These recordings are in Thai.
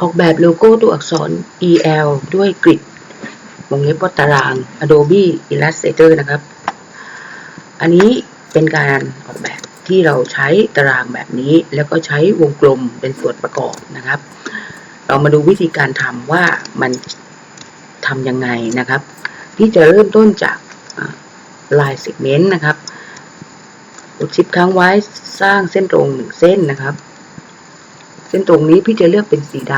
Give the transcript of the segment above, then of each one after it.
ออกแบบโลโก้ตัวอักษร EL ด้วยกริดวงเล็บว่าตาราง Adobe Illustrator นะครับ อันนี้เป็นการออกแบบที่เราใช้ตารางแบบนี้ แล้วก็ใช้วงกลมเป็นส่วนประกอบนะครับ เรามาดูวิธีการทำว่ามันทำยังไงนะครับ ที่จะเริ่มต้นจากลาย segment นะครับกดชิปค้างไว้สร้างเส้นตรงหนึ่งเส้นนะครับ เส้นตรงนี้พี่จะเลือกเป็นสีด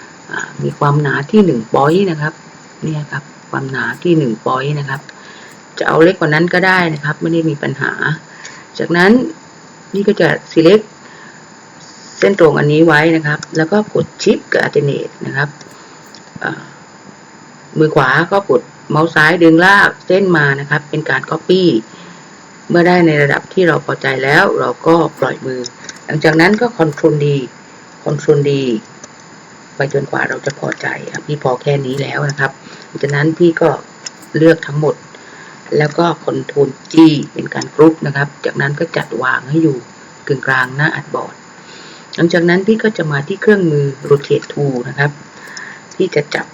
ำมีความหนาที่หนึ่งปอยนะครับ เนี่ยครับ ความหนาที่หนึ่งปอยนะครับ จะเอาเล็กกว่านั้นก็ได้นะครับ ไม่ได้มีปัญหา จากนั้นนี่ก็จะ select เส้นตรงอันนี้ไว้นะครับ แล้วก็กดชิปกับ alternate นะครับ มือขวาก็กดเมาส์ซ้ายดึงลากเส้นมานะครับ เป็นการ copy เมื่อได้ในระดับที่เราพอใจแล้ว เราก็ปล่อยมือ หลังจากนั้นก็ Ctrl D Ctrl D ไปจนกว่าเราจะพอใจอพี่พอแค่นี้แล้วนะครับจากนั้นพี่ก็เลือกทั้งหมด แล้วก็ Ctrl G เป็นการกรุ๊ปนะครับ จากนั้นก็จัดวางให้อยู่กึ่งกลางหน้าอัดบอร์ด หลังจากนั้นพี่ก็จะมาที่เครื่องมือ Rotate Tool นะครับที่จะจับ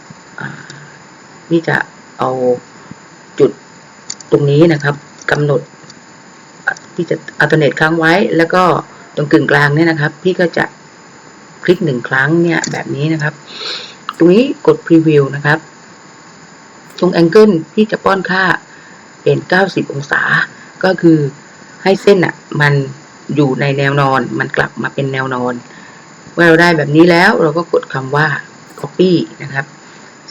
พี่จะเอาจุดตรงนี้นะครับกำหนดอะพี่จะอัลเทอร์เนทค้างไว้ แล้วก็ตรงกึ่งกลางเนี่ยนะครับ พี่ก็จะ คลิกหนึ่งครั้งเนี่ยแบบนี้นะครับ ตรงนี้กด Preview นะครับ ตรง Angle พี่จะป้อนค่าเป็น 90 องศา ก็คือให้เส้นอะมันอยู่ในแนวนอน มันกลับมาเป็นแนวนอน เมื่อเราได้แบบนี้แล้วเราก็กดคำว่า copy นะครับ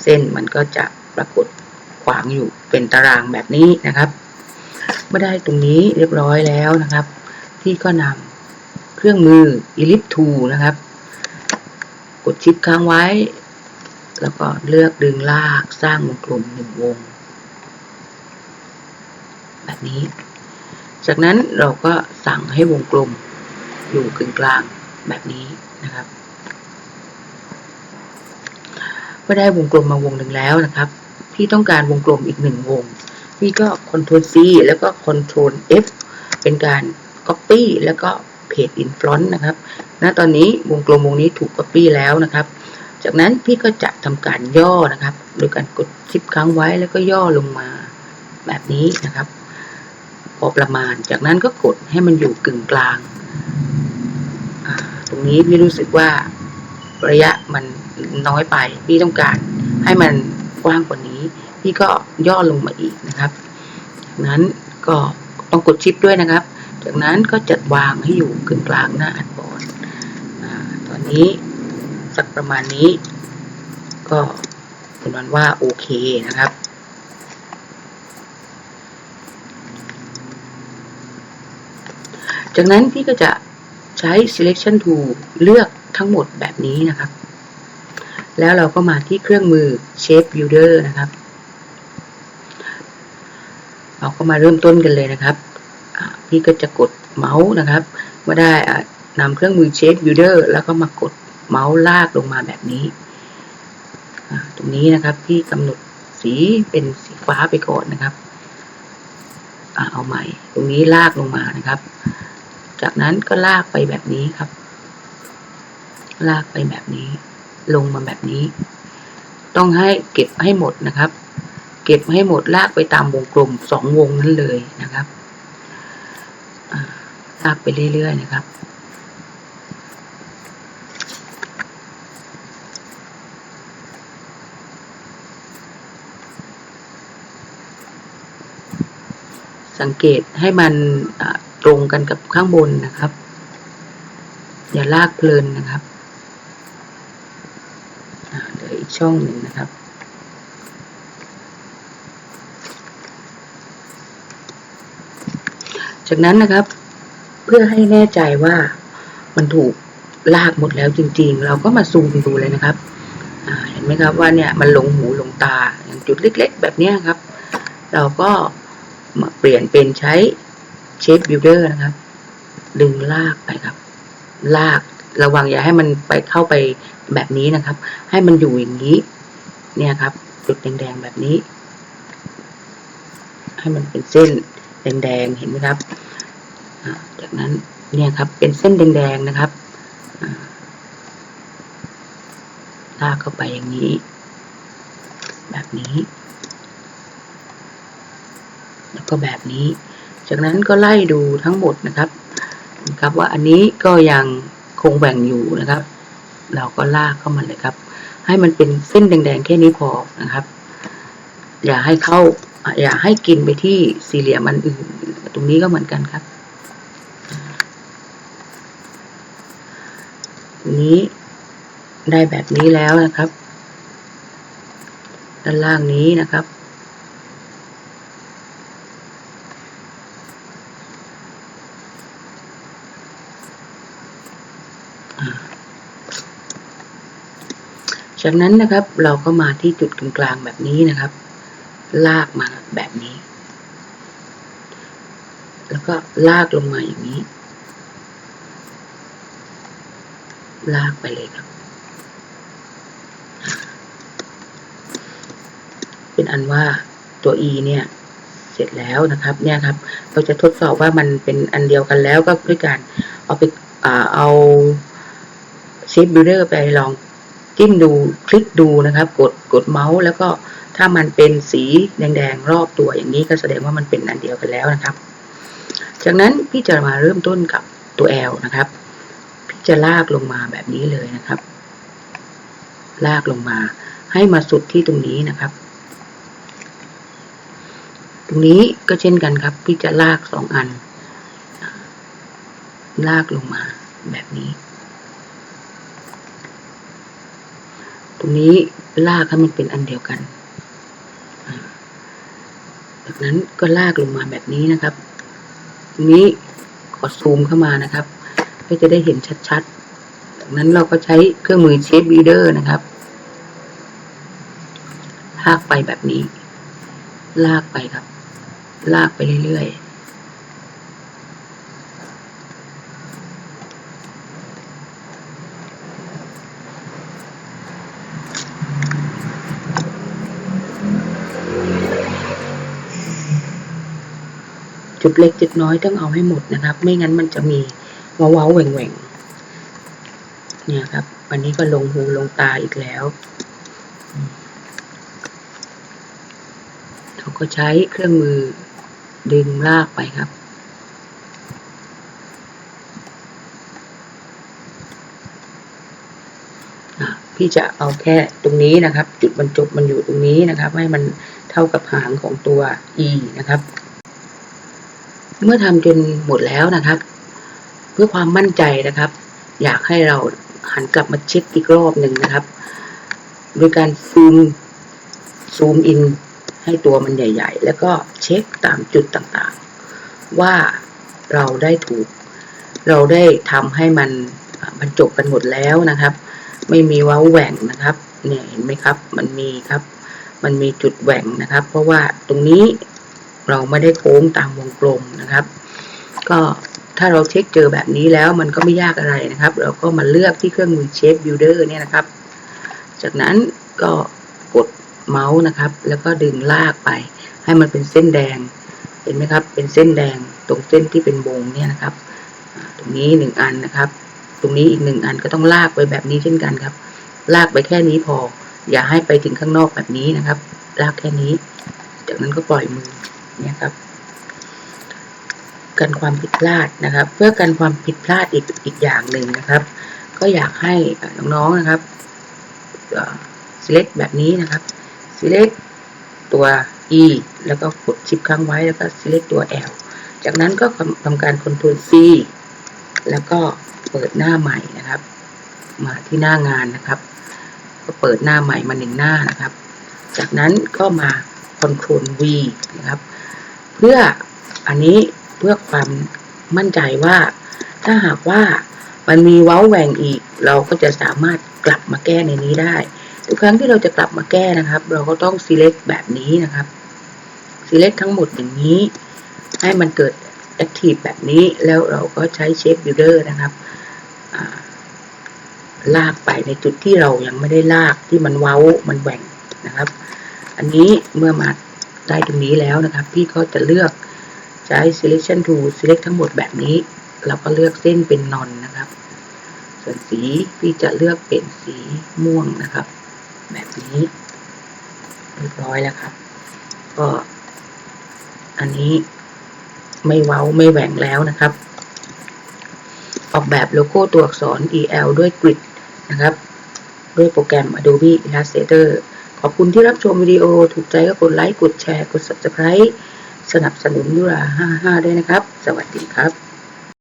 เส้นมันก็จะปรากฏขวางอยู่เป็นตารางแบบนี้นะครับ เมื่อได้ตรงนี้เรียบร้อยแล้วนะครับพี่ก็นำเครื่องมือ Ellipse Tool นะครับ กดชิปค้างไว้ แล้วก็เลือกดึงลากสร้างวงกลมหนึ่งวง แบบนี้ จากนั้นเราก็สั่งให้วงกลมอยู่กึ่งกลางแบบนี้นะครับเมื่อได้วงกลมมาวงหนึ่งแล้วนะครับ พี่ต้องการวงกลมอีกหนึ่งวง พี่ก็ Ctrl C แล้วก็ Ctrl F เป็นการ Copy แล้วก็ Paste in Front นะครับณตอนนี้วงกลมวงนี้ถูก Copy แล้วนะครับ จากนั้นพี่ก็จะทำการย่อนะครับ โดยการกดชิปค้งไว้แล้วก็ย่อลงมาแบบนี้นะครับพอประมาณ จากนั้นก็กดให้มันอยู่กึ่งกลาง ตรงนี้พี่รู้สึกว่าระยะมันน้อยไป พี่ต้องการให้มันกว้างกว่านี้ พี่ก็ย่อลงมาอีกนะครับ นั้นก็ต้องกดชิปด้วยนะครับ จากนั้นก็จัดวางให้อยู่กึ่งกลางหน้าอัดบอร์ดตอนนี้สักประมาณนี้ ก็คุณวันว่าโอเคนะครับจากนั้นพี่ก็จะใช้ selection tool เลือกทั้งหมดแบบนี้นะครับ แล้วเราก็มาที่เครื่องมือ shape builder นะครับ เราก็มาเริ่มต้นกันเลยนะครับ อ่าพี่ก็จะกดเมาส์นะครับเมื่อได้อ่านำเครื่องมือ shape builder แล้วก็มากดเมาส์ลากลงมาแบบนี้ ตรงนี้นะครับพี่กำหนดสีเป็นสีฟ้าไปก่อนนะครับอเอาใหม่ ตรงนี้ลากลงมานะครับ จากนั้นก็ลากไปแบบนี้ครับ ลากไปแบบนี้ ลงมาแบบนี้ ต้องให้เก็บให้หมดนะครับ เก็บให้หมดลากไปตามวงกลมสองวงนั้นเลยนะครับ อ่าลากไปเรื่อย ๆ นะครับ สังเกตให้มันตรงกันกับข้างบนนะครับ อย่าลากเพลินนะครับเหลืออีกช่องหนึ่งนะครับ จากนั้นนะครับ เพื่อให้แน่ใจว่ามันถูกลากหมดแล้วจริง ๆ เราก็มาซูมดูเลยนะครับเห็นไหมครับว่าเนี่ยมันหลงหูหลงตาอย่างจุดเล็ก ๆ แบบนี้ครับ เราก็มาเปลี่ยนเป็นใช้เชฟบิลเดอร์นะครับ ดึงลากไปครับ ลากระวังอย่าให้มันไปเข้าไปแบบนี้นะครับ ให้มันอยู่อย่างนี้ เนี่ยครับ จุดแดงๆแบบนี้ ให้มันเป็นเส้น แดงๆเห็นไหมครับ จากนั้นเนี่ยครับเป็นเส้นแดงๆนะครับลากเข้าไปอย่างนี้ แบบนี้ แล้วก็แบบนี้ จากนั้นก็ไล่ดูทั้งหมดนะครับนะครับว่าอันนี้ก็ยังคงแบ่งอยู่นะครับ เราก็ลากเข้ามาเลยครับ ให้มันเป็นเส้นแดงๆแค่นี้พอนะครับ อย่าให้เข้า อย่าให้กินไปที่สี่เหลี่ยมมันอื่น ตรงนี้ก็เหมือนกันครับนี้ได้แบบนี้แล้วนะครับ ด้านล่างนี้นะครับ จากนั้นนะครับเราก็มาที่จุดกลางๆแบบนี้นะครับ ลากมาแบบนี้ แล้วก็ลากลงมาอย่างนี้ ลากไปเลยครับ เป็นอันว่าตัว e เนี่ย เสร็จแล้วนะครับ เนี่ยครับ เราจะทดสอบว่ามันเป็นอันเดียวกันแล้วก็ด้วยการเอาไปอ่าเอาเชฟบิลเดอร์ไปลองจิ้มดูคลิกดูนะครับ กดกดเมาส์แล้วก็ ถ้ามันเป็นสีแดงๆรอบตัวอย่างนี้ก็แสดงว่ามันเป็นอันเดียวกันแล้วนะครับ จากนั้นพี่จะมาเริ่มต้นกับตัว L นะครับ พี่จะลากลงมาแบบนี้เลยนะครับ ลากลงมาให้มาสุดที่ตรงนี้นะครับ ตรงนี้ก็เช่นกันครับ พี่จะลากสองอัน ลากลงมาแบบนี้ ตรงนี้ลากให้มันเป็นอันเดียวกัน จากนั้นก็ลากลงมาแบบนี้นะครับ ตรงนี้ขอซูมเข้ามานะครับเพื่อจะได้เห็นชัดๆ จากนั้นเราก็ใช้เครื่องมือเชฟบีเดอร์นะครับ ลากไปแบบนี้ ลากไปครับ ลากไปเรื่อยๆ จุดเล็กจุดน้อยต้องเอาให้หมดนะครับ ไม่งั้นมันจะมีว้าๆแหว่งๆเนี่ยครับ วันนี้ก็ลงหูลงตาอีกแล้วเราก็ใช้เครื่องมือดึงลากไปครับพี่จะเอาแค่ตรงนี้นะครับ จุดบรรจบมันอยู่ตรงนี้นะครับ ให้มันเท่ากับหางของตัว e นะครับ เมื่อทำจนหมดแล้วนะครับ เพื่อความมั่นใจนะครับ อยากให้เราหันกลับมาเช็คอีกรอบหนึ่งนะครับ โดยการซูมซูมอินให้ตัวมันใหญ่ ๆ แล้วก็เช็คตามจุดต่างๆ ว่าเราได้ถูก เราได้ทำให้มันบรรจบกันหมดแล้วนะครับ ไม่มีว้าแหว่งนะครับเนี่ยเห็นไหมครับ มันมีครับ มันมีจุดแหว่งนะครับ เพราะว่าตรงนี้ เราไม่ได้โค้งตามวงกลมนะครับ ก็ถ้าเราเช็คเจอแบบนี้แล้วมันก็ไม่ยากอะไรนะครับ เราก็มาเลือกที่เครื่องมือเชฟบิลเดอร์เนี่ยนะครับ จากนั้นก็กดเมาส์นะครับ แล้วก็ดึงลากไป ให้มันเป็นเส้นแดง เห็นไหมครับ เป็นเส้นแดงตรงเส้นที่เป็นวงเนี่ยนะครับ ตรงนี้หนึ่งอันนะครับ ตรงนี้อีกหนึ่งอันก็ต้องลากไปแบบนี้เช่นกันครับ ลากไปแค่นี้พอ อย่าให้ไปถึงข้างนอกแบบนี้นะครับ ลากแค่นี้ จากนั้นก็ปล่อยมือ นี่ยครับ กันความผิดพลาดนะครับ เพื่อกันความผิดพลาดอีกอีกอย่างหนึ่งนะครับ ก็อยากให้น้องๆนะครับเอ่อ select แบบนี้นะครับ select ตัว e แล้วก็กดชิปค้างไว้แล้วก็ select ตัว l จากนั้นก็ทำการ control c แล้วก็เปิดหน้าใหม่นะครับ มาที่หน้างานนะครับ ก็เปิดหน้าใหม่มาหนึ่งหน้านะครับ จากนั้นก็มา control v นะครับ พื่ออันนี้เพื่อความมั่นใจว่า ถ้าหากว่ามันมีเว้าแหว่งอีก เราก็จะสามารถกลับมาแก้ในนี้ได้ ทุกครั้งที่เราจะกลับมาแก้นะครับ เราก็ต้อง select แบบนี้นะครับ select ทั้งหมดอย่างนี้ ให้มันเกิด active แบบนี้แล้วเราก็ใช้ shape builder นะครับลากไปในจุดที่เรายังไม่ได้ลากที่มันเว้ามันแหว่งนะครับ อันนี้เมื่อมา ได้ตรงนี้แล้วนะครับ พี่ก็จะเลือกใช้ selection tool select ทั้งหมดแบบนี้ เราก็เลือกเส้นเป็นนอนนะครับ ส่วนสีพี่จะเลือกเป็นสีม่วงนะครับ แบบนี้เรียบร้อยแล้วครับ ก็อันนี้ไม่เว้าไม่แหว่งแล้วนะครับ ออกแบบโลโก้ตัวอักษร EL ด้วยกริดนะครับ ด้วยโปรแกรม Adobe Illustrator อบคุณที่รับชมวิดีโอ ถูกใจก็กดไลค์ กดแชร์ กด Subscribe สนับสนุนยุรา55 ด้วยนะครับ สวัสดีครับ